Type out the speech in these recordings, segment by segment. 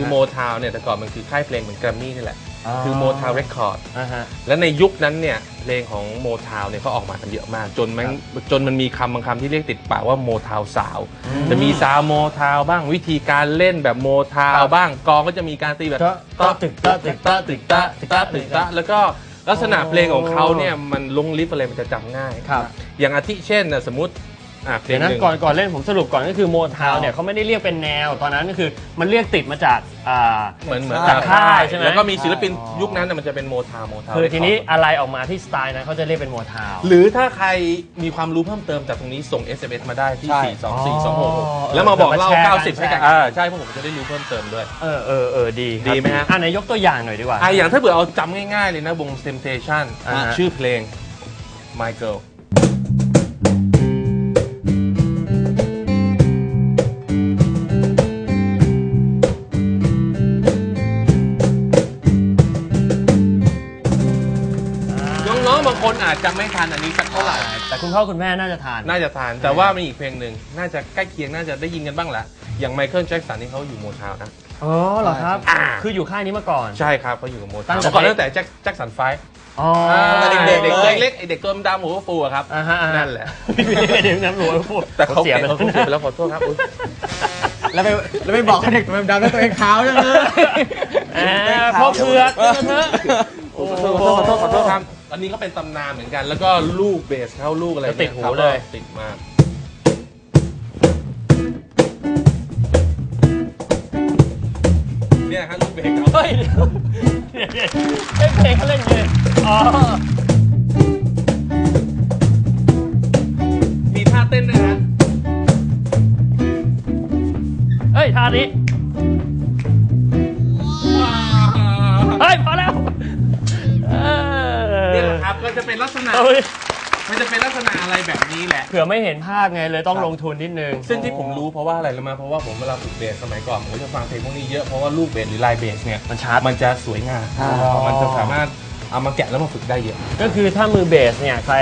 คือโมทาวเนี่ยแต่ก่อนมันคือค่ายเพลงเหมือนแกรมมี่นี่แหละ คือโมทาวเรคคอร์ดอ่าฮะและในยุคนั้นเนี่ยเพลงของโมทาวเนี่ยเขาออกมากันเยอะมาก จนมันจนมันมีคำบางคำที่เรียกติดปากว่าโมทาวสาว จะมีซาวโมทาวบ้างวิธีการเล่นแบบโมทาวบ้างกองก็จะมีการตีแบบตะตะตึกตะตึกตะตึกตะตึกตะตึกตะแล้วก็ลักษณะเพลงของเขาเนี่ยมันลงลิฟต์อะไรมันจะจำง่ายครับอย่างอาทิเช่นนะสมมติ อะเพลเดี๋ยงวนะหนึ่ง ก่อนก่อนเล่นผมสรุปก่อนก็คือโมทาวเนี่ยเขาไม่ได้เรียกเป็นแนว ตอนนั้นก็คือมันเรียกติดมาจากอ่า เหมือนเหมือนจากค่ายใช่ไหม แล้วก็มีศิลปินยุคนั้นน่ะมันจะเป็นโมทาวโมทาวคือทีนี้อะไรออกมาที่สไตล์นั้นเขาจะเรียกเป็นโมทาว หรือถ้าใครมีความรู้เพิ่มเติมจากตรงนี้ส่ง SMS มาได้ที่ ใช่ 4 2 4 2อ๋อ6แล้วมาบอกเล่ามาแชร์กัน90 ให้กันแชร์กัน อ่าใช่พวกผมจะได้รู้เพิ่มเติมด้วย เออเออเออดีครับดีไหมฮะ อะไหนยกตัวอย่างหน่อยดีกว่า อะอย่างถ้าเผื่อเอาจำง่ายๆเลยนะวง Temptation อ่าฮะ ชื่อเพลง My Girl องๆบางคนอาจจะไม่ทันอันนี้สักเท่าไหร่ แต่คุณพ่อคุณแม่น่าจะทาน น่าจะทาน แต่ว่ามีอีกเพลงหนึ่งน่าจะใกล้เคียงน่าจะได้ยินกันบ้างแหละ อย่างไมเคิลแจ็คสันนี่เขาอยู่โมทาวนะ อ๋อเหรอครับ อ่า คืออยู่ค่ายนี้มาก่อน ใช่ครับเขาอยู่กับโมตั้ทาวงแต่ เมื่อก่อนตั้งแต่แจ็คแจ็คสันไฟว์อ๋ออ่าเด็กๆเด็กเลยเล็กๆไอเด็กตัวดำๆหัวฟูอะครับ อ่าฮะอ่าฮะนั่นแหละเดี๋ยวน้ำหลวงพูดแต่เขาเสียไปเขาแล้วเสียไปแล้วขอโทษครับอุ๊ยแล้วไปแล้วไปบอกให้เด็กมันดำแล้วตัวเองขาวจังเลยแหมพ่อเผือกเถอะขอโทษขอโทษขอโทษขอโทษครับ อันนี้ก็เป็นตำนานเหมือนกัน แล้วก็ลูกเบสเข้าลูกอะไรแล้วติดหูครับเลยก็ติดมาก เนี่ยครับลูกเบสเขาเฮ้ยเดี๋ยวเดี๋ยวเดี๋ยวเฮ้ยเพลงเขาเล่นไงอ๋อมีท่าเต้นด้วยนะเฮ้ยท่านี้ เฮ้ยพอแล้วเออ เนี่ยแหละครับก็จะเป็นลักษณะเฮ้ยมันจะเป็นลักษณะอะไรแบบนี้แหละ เผื่อไม่เห็นภาพไงเลยต้องลงทุนนิดนึง ซึ่งที่ผมรู้เพราะว่าอะไรรู้ไหมเพราะว่าผมเวลาฝึกเบสสมัยก่อนผมก็จะฟังเพลงพวกนี้เยอะเพราะว่าลูกเบสหรือลายเบสเนี่ยมันชัดมันจะสวยงามอ๋อ มันจะสามารถเอามาแกะแล้วมาฝึกได้เยอะก็คือถ้ามือเบสเนี่ยใคร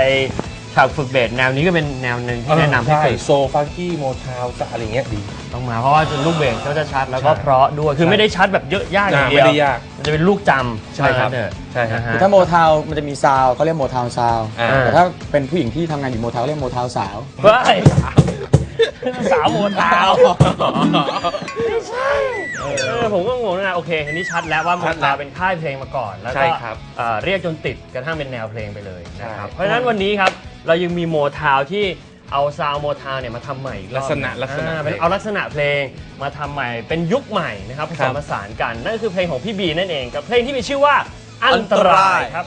ฉากฝึกเบสแนวนี้ก็เป็นแนวหนึ่งที่แนะนำให้ใช่ฝึกโซฟังกี้โมทาวอะไรอย่างเงี้ยดี ต้องมาเพราะว่าลูกเบสเขาจะชัดแล้วก็ใช่ เพราะด้วยคือไม่ได้ชัดแบบเยอะยากอย่างเดียวไม่ได้ยากมัน จะเป็นลูกจำใช่ครับว่างั้นเถอะใช่ครับนะฮะ คือถ้าโมทาวน์มันจะมีซาวด์เขาเรียกโมทาวน์ซาวด์อ่า แต่ถ้าเป็นผู้หญิงที่ทำงานอยู่โมทาวน์เรียกโมทาวน์สาวเฮ้ยสาวโมทาวเออผมก็งงนะโอเคอันนี้ชัดแล้วว่าโมชัดแล้ทาววเป็นค่ายเพลงมาก่อน แล้วใช่ก็ครับเอ่อเรียกจนติดกระทั่งเป็นแนวเพลงไปเลยนะครับ ใช่ เพราะฉะนั้นวันนี้ครับ เรายังมีโมทาวที่ เอาซาวโมทาวเนี่ยมาทำใหม่อีกรอบลักษณะลักษณะอ่าเป็นเอาลักษณะเพลงมาทำใหม่เป็นยุคใหม่นะครับผครัสมบผสานกันนั่นก็คือเพลงของพี่บีนั่นเองกับเพลงที่มีชื่อว่าอันตรายครับ